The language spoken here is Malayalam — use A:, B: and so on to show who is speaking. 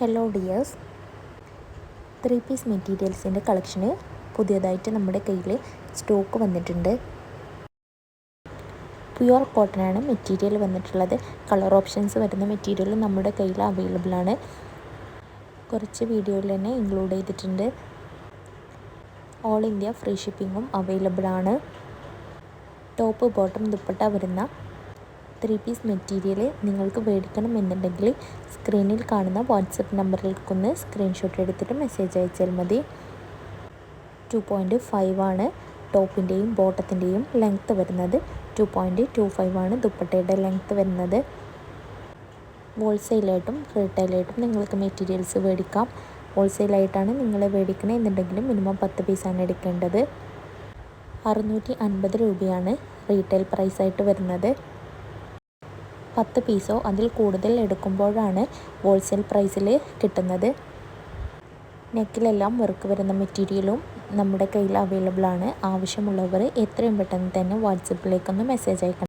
A: ഹലോ ഡിയേഴ്സ് ത്രീ പീസ് മെറ്റീരിയൽസിന്റെ കളക്ഷന് പുതിയതായിട്ട് നമ്മുടെ കയ്യിൽ സ്റ്റോക്ക് വന്നിട്ടുണ്ട്. പ്യുവർ കോട്ടനാണ് മെറ്റീരിയൽ വന്നിട്ടുള്ളത്. കളർ ഓപ്ഷൻസ് വരുന്ന മെറ്റീരിയൽ നമ്മുടെ കയ്യിൽ അവൈലബിൾ ആണ്. കുറച്ച് വീഡിയോയിൽ തന്നെ ഇൻക്ലൂഡ് ചെയ്തിട്ടുണ്ട്. ഓൾ ഇന്ത്യ ഫ്രീ ഷിപ്പിങ്ങും അവൈലബിൾ ആണ്. ടോപ്പ് ബോട്ടം ദുപ്പട്ട വരുന്ന ത്രീ പീസ് മെറ്റീരിയൽ നിങ്ങൾക്ക് മേടിക്കണം എന്നുണ്ടെങ്കിൽ സ്ക്രീനിൽ കാണുന്ന വാട്സപ്പ് നമ്പറിലേക്കൊന്ന് സ്ക്രീൻഷോട്ട് എടുത്തിട്ട് മെസ്സേജ് അയച്ചാൽ മതി. ടു പോയിന്റ് ഫൈവ് ആണ് ടോപ്പിന്റെയും ബോട്ടത്തിന്റെയും ലെങ്ത്ത് വരുന്നത്. ടു പോയിന്റ് ടു ഫൈവ് ആണ് ദുപ്പട്ടയുടെ ലെങ്ത്ത് വരുന്നത്. ഹോൾസെയിലായിട്ടും റീറ്റെയിലായിട്ടും നിങ്ങൾക്ക് മെറ്റീരിയൽസ് മേടിക്കാം ഹോൾസെയിലായിട്ടാണ് നിങ്ങൾ മേടിക്കണേ എന്നുണ്ടെങ്കിലും മിനിമം പത്ത് പീസാണ് എടുക്കേണ്ടത്. അറുന്നൂറ്റി അൻപത് രൂപയാണ് റീറ്റെയിൽ പ്രൈസായിട്ട് വരുന്നത്. പത്ത് പീസോ അതിൽ കൂടുതൽ എടുക്കുമ്പോഴാണ് ഹോൾസെയിൽ പ്രൈസിൽ കിട്ടുന്നത്. നെക്കിലെല്ലാം വർക്ക് വരുന്ന മെറ്റീരിയലും നമ്മുടെ കയ്യിൽ അവൈലബിൾ ആണ്. ആവശ്യമുള്ളവർ എത്രയും പെട്ടെന്ന് തന്നെ വാട്സപ്പിലേക്കൊന്ന് മെസ്സേജ് അയക്കണം.